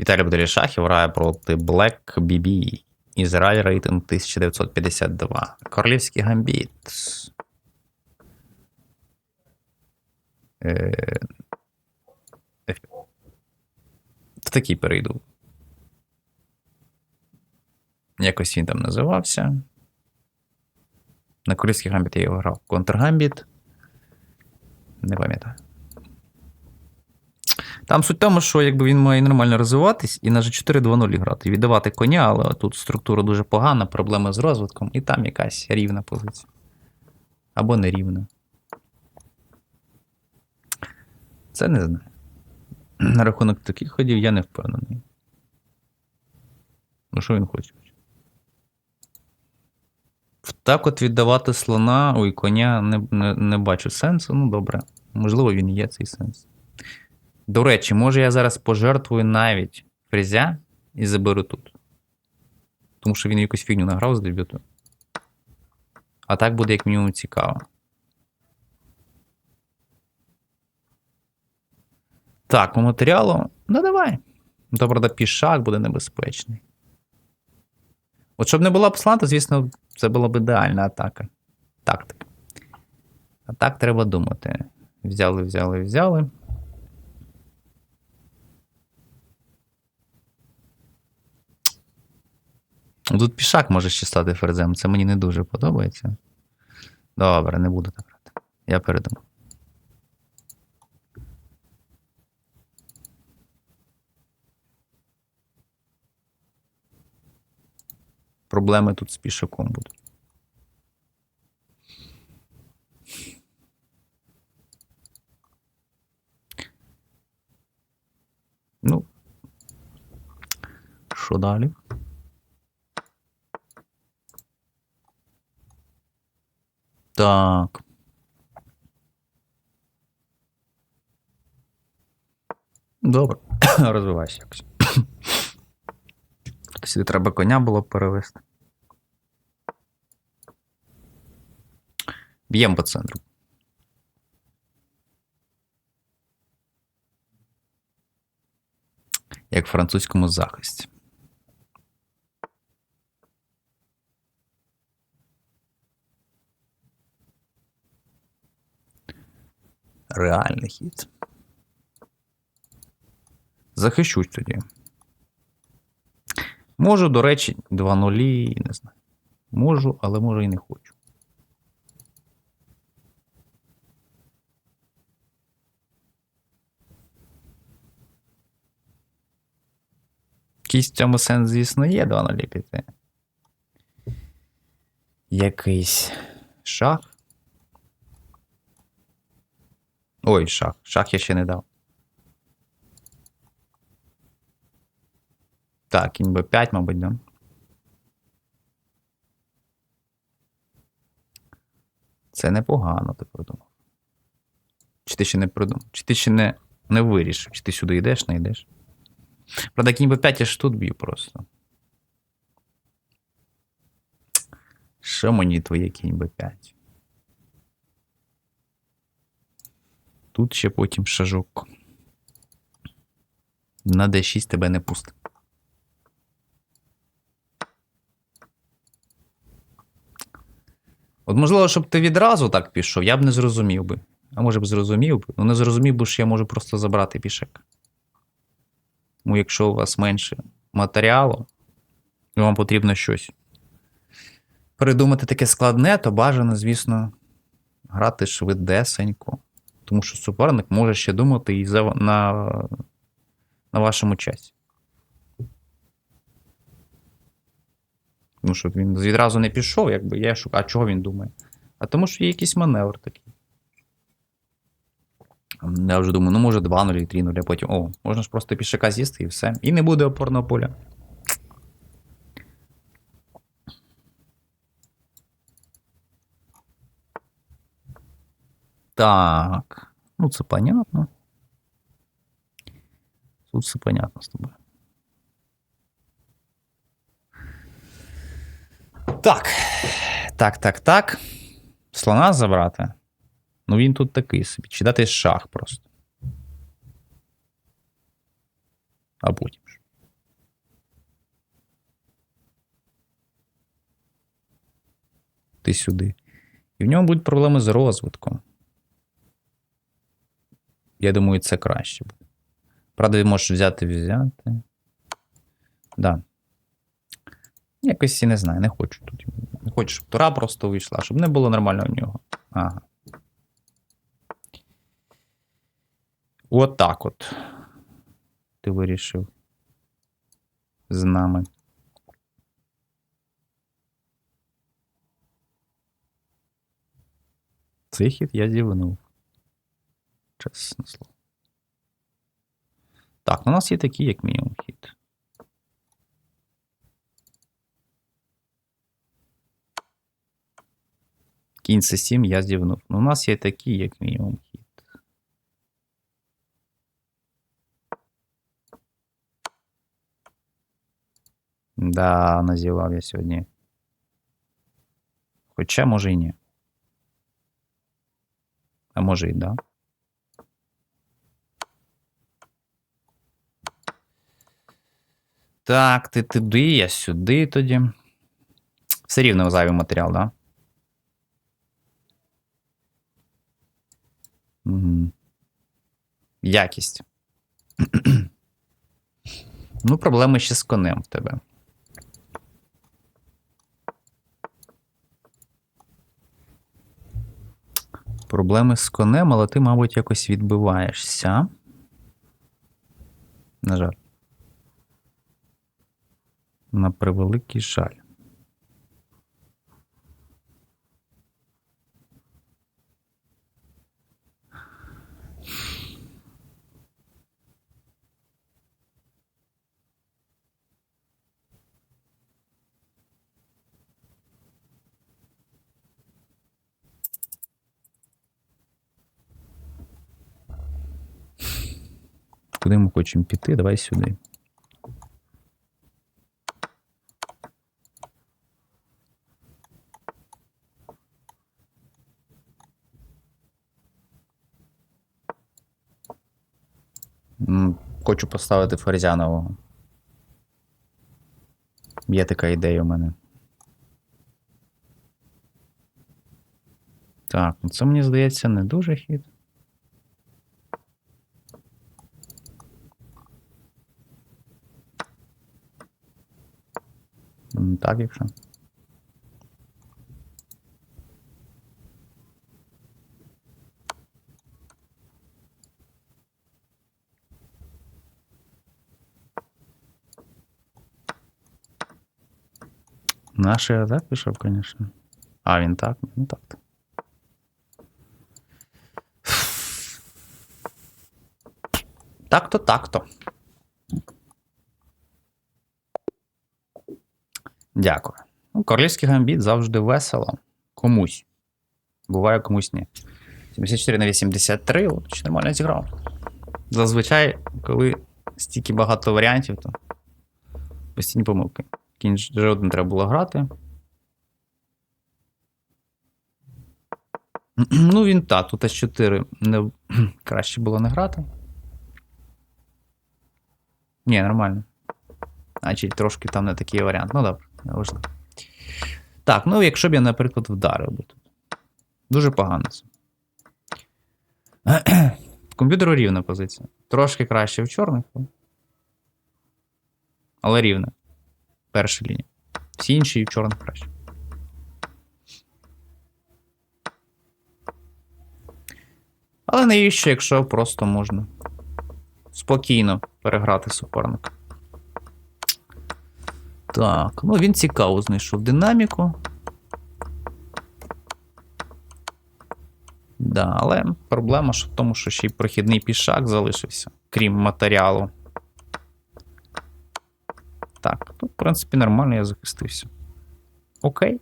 Віталій Бадарі Шахів грає проти Black BB. Ізраїль рейтинг 1952. Королівський гамбіт. Е... Та такий перейду. Якось він там називався. На королівський гамбіт я його грав. Контргамбіт. Не пам'ятаю. Там суть в тому, що якби він має нормально розвиватись і на G4 2.0 грати. Віддавати коня, але тут структура дуже погана, проблеми з розвитком, і там якась рівна позиція. Або нерівна. Це не знаю. На рахунок таких ходів я не впевнений. Ну, що він хоче? Так от віддавати слона, ой, коня не, не, не бачу сенсу. Ну, добре. Можливо, він є цей сенс. До речі, може я зараз пожертвую навіть фрезя і заберу тут. Тому що він якусь фігню награв з дебюту. А так буде як мінімум цікаво. Так, по матеріалу. Ну давай. Правда, пішак буде небезпечний. От щоб не була послана, то, звісно, це була б ідеальна атака. Тактика. А так треба думати. Взяли, взяли, взяли. Тут пішак може ще стати ферзем. Це мені не дуже подобається. Добре, не буду так грати. Я передумав. Проблеми тут з пішаком будуть. Ну. Що далі? Так. Добре. Розвивайся якось. Сюди треба коня було перевести. Б'ємо по центру. Як в французькому захисті. Реальний хід. Захищусь тоді. Можу, до речі, 2-0, не знаю. Можу, але може і не хочу. Якийсь в цьому сенс, звісно, є 2-0 піти. Якийсь шах. Ой, шах. Шах я ще не дав. Так, кінь Б5, мабуть, да? Це непогано, ти придумав. Чи ти ще не придумав? Чи ти ще не, не вирішив? Чи ти сюди йдеш, не йдеш? Правда, кінь Б5 я ж тут б'ю просто. Що мені твоє кінь Б5? Тут ще потім шажок. На D6 тебе не пустить. От, можливо, щоб ти відразу так пішов, я б не зрозумів би. А може б зрозумів би. Ну, не зрозумів би, що я можу просто забрати пішек. Тому якщо у вас менше матеріалу, і вам потрібно щось придумати таке складне, то бажано, звісно, грати швидесенько. Тому що суперник може ще думати і за, на, на вашому часі. Тому що він відразу не пішов, якби я шукаю, а чого він думає? А тому що є якийсь маневр такий. Я вже думаю, ну може 2-0 і 3-0, а потім. О, можна ж просто пішака з'їсти і все. І не буде опорного поля. Так. Ну, це понятно. Тут все понятно з тобою. Так. Так, так, так. Слона забрати. Ну він тут такий собі. Чи дати шах просто. А потім ж. Ти сюди. І в ньому будуть проблеми з розвитком. Я думаю, це краще буде. Правда, можеш взяти взяти. Да. Якось я не знаю, не хочу тут. Не хочу, щоб Тура просто вийшла, щоб не було нормально у нього. Ага. От так от. Ти вирішив. З нами. Цей хід я зівнув. Чесне слово. Так, ну у нас є такий, як мінімум, хід. Кінь це 7 я зівнув. Ну, у нас є такий, як мінімум, хід. Да, назівав я сьогодні. Хоча, може і ні. А може і да. Так, ти туди, я сюди тоді. Все рівно зайвий матеріал, да? Угу. Якість. ну, проблеми ще з конем в тебе. Проблеми з конем, але ти, мабуть, якось відбиваєшся. На жаль. На превеликий жаль. Куди ми хочемо піти? Давай сюди. Хочу поставити Ферзянового. Є така ідея у мене. Так, ну це мені здається не дуже хід. Так, якщо. Наш я так пішов, звісно. А, він так, ну так. то. Так-то, так-то. Дякую. Ну, королівський гамбіт завжди весело. Комусь. Буває комусь ні. 74 на 83, от чи нормально зіграв. Зазвичай, коли стільки багато варіантів, то постійні помилки. Кінь ж один треба було грати. Ну, він та, тут С4 не... краще було не грати. Ні, нормально. Значить, трошки там не такий варіант. Ну, добре, не важливо. Так, ну якщо б я, наприклад, вдарив би тут. Дуже погано це. Комп'ютеру рівна позиція. Трошки краще в чорних. Але рівна. Перша лінія. Всі інші і в чорних краще. Але навіщо, якщо просто можна спокійно переграти суперника. Так, ну він цікаво знайшов динаміку. Да, але проблема ж в тому, що ще й прохідний пішак залишився, крім матеріалу. Так, тут, в принципі, нормально я захистився. Окей.